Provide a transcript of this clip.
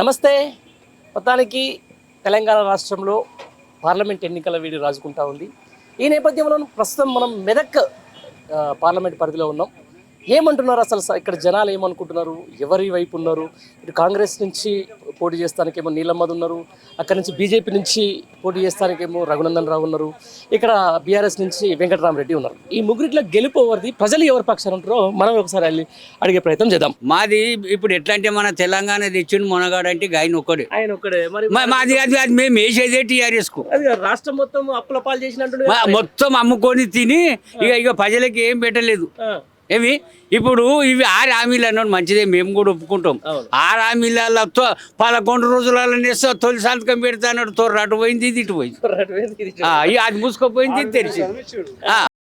నమస్తే. మొత్తానికి తెలంగాణ రాష్ట్రంలో పార్లమెంట్ ఎన్నికల వీడి రాజుకుంటా ఉంది. ఈ నేపథ్యంలో ప్రస్తుతం మనం మెదక్ పార్లమెంట్ పరిధిలో ఉన్నాం. ఏమంటున్నారు అసలు ఇక్కడ జనాలు ఏమనుకుంటున్నారు? ఎవరి వైపు ఉన్నారు? ఇటు కాంగ్రెస్ నుంచి పోటీ చేస్తానికేమో నీలమ్మది ఉన్నారు. అక్కడి నుంచి బీజేపీ నుంచి పోటీ చేస్తానికేమో రఘునందన్ రావు ఉన్నారు. ఇక్కడ బీఆర్ఎస్ నుంచి వెంకటరామరెడ్డి ఉన్నారు. ఈ ముగ్గురిట్లో గెలుపు ఎవరిది? ప్రజలు ఎవరి పక్షాన ఉంటారో మనం ఒకసారి వెళ్ళి అడిగే ప్రయత్నం చేద్దాం. మాది ఇప్పుడు ఎట్లా అంటే మన తెలంగాణ తెచ్చిన మునగాడంటే గాయన ఒక్కడే. ఆయన ఒక్కడే. మరి మాది అది అది మేము వేసేదే టీఆర్ఎస్కు రాష్ట్రం మొత్తం అప్పుల పాలు చేసినట్టు మొత్తం అమ్ముకొని తిని ఇక ఇక ప్రజలకి ఏం పెట్టలేదు. ఏమి ఇప్పుడు ఇవి ఆరు హామీలు అన్నాడు మంచిదే మేము కూడా ఒప్పుకుంటాం. ఆరు హామీలలో తో- పదకొండు రోజులలో తొలి సంతకం పెడతా అన్నాడు తోడు అటు పోయింది ఇది ఇటు పోయింది. అది మూసుకుపోయింది తెరిచింది.